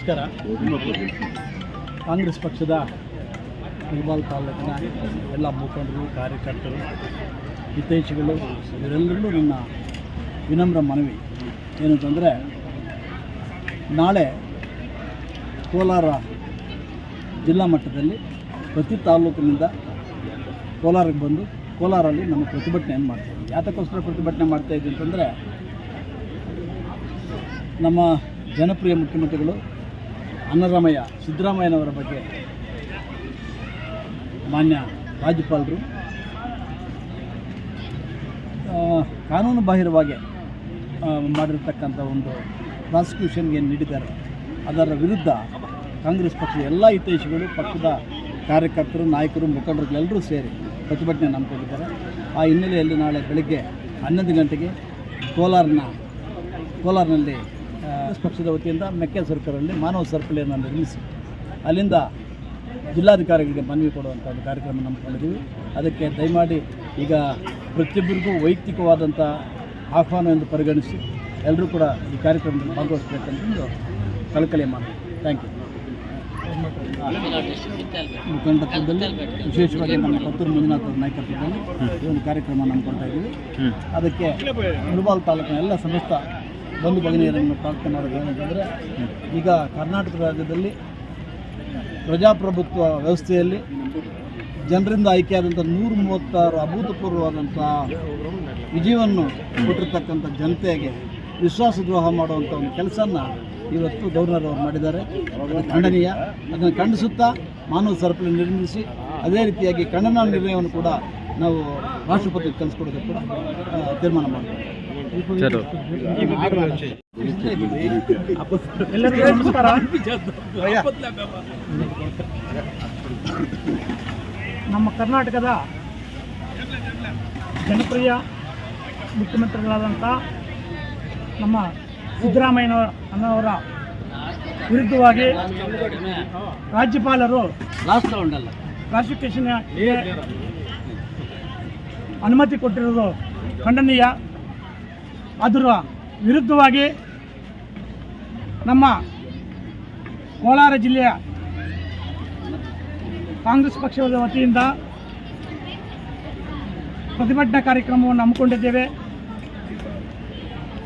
ನಮಸ್ಕಾರ. ಕಾಂಗ್ರೆಸ್ ಪಕ್ಷದ ನಿರ್ಮಲ್ ತಾಲೂಕಿನ ಎಲ್ಲ ಮುಖಂಡರು, ಕಾರ್ಯಕರ್ತರು, ಹಿತೈಷಿಗಳು ಇವರೆಲ್ಲರಿಗೂ ನನ್ನ ವಿನಮ್ರ ಮನವಿ ಏನಂತಂದರೆ ನಾಳೆ ಕೋಲಾರ ಜಿಲ್ಲಾ ಮಟ್ಟದಲ್ಲಿ ಪ್ರತಿ ತಾಲೂಕಿನಿಂದ ಕೋಲಾರಕ್ಕೆ ಬಂದು ಕೋಲಾರಲ್ಲಿ ನಮ್ಮ ಪ್ರತಿಭಟನೆಯನ್ನು ಮಾಡ್ತೀವಿ. ಯಾತಕ್ಕೋಸ್ಕರ ಪ್ರತಿಭಟನೆ ಮಾಡ್ತಾ ಇದ್ದೀವಿ ಅಂತಂದರೆ, ನಮ್ಮ ಜನಪ್ರಿಯ ಮುಖ್ಯಮಂತ್ರಿಗಳು ಅನ್ನರಾಮಯ್ಯ, ಸಿದ್ದರಾಮಯ್ಯನವರ ಬಗ್ಗೆ ಮಾನ್ಯ ರಾಜ್ಯಪಾಲರು. ಕಾನೂನು ಬಾಹಿರವಾಗಿ ಮಾಡಿರ್ತಕ್ಕಂಥ ಒಂದು ಪ್ರಾಸಿಕ್ಯೂಷನ್ಗೆ ನೀಡಿದ್ದಾರೆ. ಅದರ ವಿರುದ್ಧ ಕಾಂಗ್ರೆಸ್ ಪಕ್ಷದ ಎಲ್ಲ ಹಿತೈಷಿಗಳು, ಪಕ್ಷದ ಕಾರ್ಯಕರ್ತರು, ನಾಯಕರು ಮುಖಂಡರುಗಳೆಲ್ಲರೂ ಸೇರಿ ಪ್ರತಿಭಟನೆ ನಂಬಿಕೊಂಡಿದ್ದಾರೆ ಆ ಹಿನ್ನೆಲೆಯಲ್ಲಿ ನಾಳೆ ಬೆಳಗ್ಗೆ ಹನ್ನೊಂದು ಗಂಟೆಗೆ ಕೋಲಾರನ ಕೋಲಾರಿನಲ್ಲಿ ಪಕ್ಷದ ವತಿಯಿಂದ ಮೆಕ್ಕೆ ಸರ್ಕಲಲ್ಲಿ ಮಾನವ ಸರಪಳಿಯನ್ನು ನಿರ್ಮಿಸಿ ಅಲ್ಲಿಂದ ಜಿಲ್ಲಾಧಿಕಾರಿಗಳಿಗೆ ಮನವಿ ಕೊಡುವಂಥ ಒಂದು ಕಾರ್ಯಕ್ರಮ ನಂಬಿಕೊಂಡಿದ್ದೀವಿ ಅದಕ್ಕೆ ದಯಮಾಡಿ ಈಗ ಪ್ರತಿಯೊಬ್ಬರಿಗೂ ವೈಯಕ್ತಿಕವಾದಂಥ ಆಹ್ವಾನ ಎಂದು ಪರಿಗಣಿಸಿ ಎಲ್ಲರೂ ಕೂಡ ಈ ಕಾರ್ಯಕ್ರಮದಲ್ಲಿ ಭಾಗವಹಿಸಬೇಕಂತಂದು ಕಳಕಳಿ ಮಾಡಿ ಥ್ಯಾಂಕ್ ಯು ಮುಖಂಡತ್ವದಲ್ಲಿ ವಿಶೇಷವಾಗಿ ನಮ್ಮ ಪತ್ತೂರು ಮಂಜುನಾಥ್ ಅವರ ನಾಯಕತ್ವದಲ್ಲಿ ಈ ಒಂದು ಕಾರ್ಯಕ್ರಮ ನಂಬ್ಕೊಳ್ತಾ ಇದ್ದೀವಿ. ಅದಕ್ಕೆ ಮುಳಬಾಲ್ ತಾಲೂಕಿನ ಎಲ್ಲ ಸಮಸ್ತ ಬಂಧು ಭಗಿನಿಯರನ್ನು ಪ್ರಾರ್ಥನೆ ಮಾಡೋದು ಏನಂತಂದರೆ, ಈಗ ಕರ್ನಾಟಕ ರಾಜ್ಯದಲ್ಲಿ ಪ್ರಜಾಪ್ರಭುತ್ವ ವ್ಯವಸ್ಥೆಯಲ್ಲಿ ಜನರಿಂದ ಆಯ್ಕೆಯಾದಂಥ ನೂರ ಮೂವತ್ತಾರು ಅಭೂತಪೂರ್ವವಾದಂಥ ವಿಜಯವನ್ನು ಕೊಟ್ಟಿರ್ತಕ್ಕಂಥ ಜನತೆಗೆ ವಿಶ್ವಾಸದ್ರೋಹ ಮಾಡುವಂಥ ಒಂದು ಕೆಲಸನ ಇವತ್ತು ಗವರ್ನರ್ ಅವರು ಮಾಡಿದ್ದಾರೆ. ಅದು ಖಂಡನೀಯ. ಅದನ್ನು ಖಂಡಿಸುತ್ತಾ ಮಾನವ ಸರಪಳಿ ನಿರ್ಮಿಸಿ, ಅದೇ ರೀತಿಯಾಗಿ ಖಂಡನ ನಿರ್ಣಯವನ್ನು ಕೂಡ ನಾವು ರಾಷ್ಟ್ರಪತಿಗೆ ಕಲಿಸ್ಕೊಡೋದಕ್ಕೆ ಕೂಡ ಆ, ತೀರ್ಮಾನ ನಮಸ್ಕಾರ ನಮ್ಮ ಕರ್ನಾಟಕದ ಜನಪ್ರಿಯ ಮುಖ್ಯಮಂತ್ರಿಗಳಾದಂಥ ನಮ್ಮ ಸಿದ್ದರಾಮಯ್ಯ ಅನ್ನೋರ ವಿರುದ್ಧವಾಗಿ ರಾಜ್ಯಪಾಲರು ಅಲ್ಲ. ಪ್ರಾಸಿಕ್ಯೂಷನ್ಗೆ ಅನುಮತಿ ಕೊಟ್ಟಿರೋದು ಖಂಡನೀಯ. ಅದರ ವಿರುದ್ಧವಾಗಿ ನಮ್ಮ ಕೋಲಾರ ಜಿಲ್ಲೆಯ ಕಾಂಗ್ರೆಸ್ ಪಕ್ಷದ ವತಿಯಿಂದ ಪ್ರತಿಭಟನಾ ಕಾರ್ಯಕ್ರಮವನ್ನು ಹಮ್ಮಿಕೊಂಡಿದ್ದೇವೆ.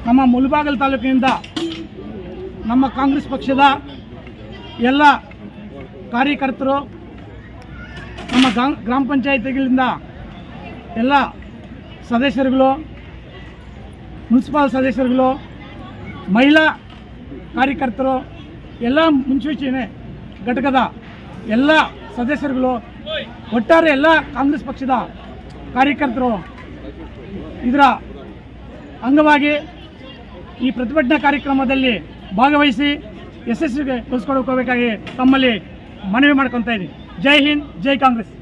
ನಮ್ಮ ಮುಲ್ಬಾಗಲ್ ತಾಲೂಕಿನಿಂದ ನಮ್ಮ ಕಾಂಗ್ರೆಸ್ ಪಕ್ಷದ ಎಲ್ಲ ಕಾರ್ಯಕರ್ತರು ನಮ್ಮ ಗ್ರಾಮ ಪಂಚಾಯತಿಗಳಿಂದ ಎಲ್ಲ ಸದಸ್ಯರುಗಳು, ಮುನ್ಸಿಪಾಲ್ ಸದಸ್ಯರುಗಳು, ಮಹಿಳಾ ಕಾರ್ಯಕರ್ತರು, ಎಲ್ಲ ಮುನ್ಸೂಚನೆ ಘಟಕದ ಎಲ್ಲ ಸದಸ್ಯರುಗಳು, ಒಟ್ಟಾರೆ ಎಲ್ಲ ಕಾಂಗ್ರೆಸ್ ಪಕ್ಷದ ಕಾರ್ಯಕರ್ತರು ಇದರ ಅಂಗವಾಗಿ ಈ ಪ್ರತಿಭಟನಾ ಕಾರ್ಯಕ್ರಮದಲ್ಲಿ ಭಾಗವಹಿಸಿ ಯಶಸ್ವಿಗೊಳಿಸ್ಕೊಳ್ಬೇಕಾಗಿ ತಮ್ಮಲ್ಲಿ ಮನವಿ ಮಾಡ್ಕೊತಾ ಇದ್ದೀನಿ. ಜೈ ಹಿಂದ್, ಜೈ ಕಾಂಗ್ರೆಸ್.